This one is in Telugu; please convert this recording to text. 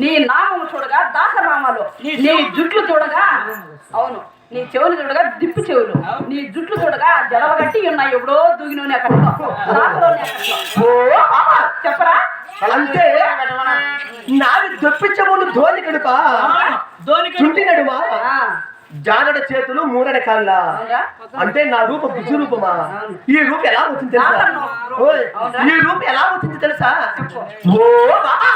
నీ నామము చూడగా దాసనామాలు నీ జుట్లు చూడగా అవును నీ చెవులు చూడగా దిప్పు చెవులు నీ జుట్లు చూడగా జలవగట్టి ఉన్నాయి. ఎప్పుడో దూగినోని అక్కడ చెప్పరా? అంటే నాది దొప్పించములు ధోని కడుప. ధోనికి చుంటి నడుమా జానడ చేతులు మూడడ కాళ్ళ. అంటే నా రూప బుద్ధి రూపమా? ఈ రూపం ఎలా వచ్చింది తెలుసా? ఈ రూపం ఎలా వచ్చింది తెలుసా? ఓ బాబా!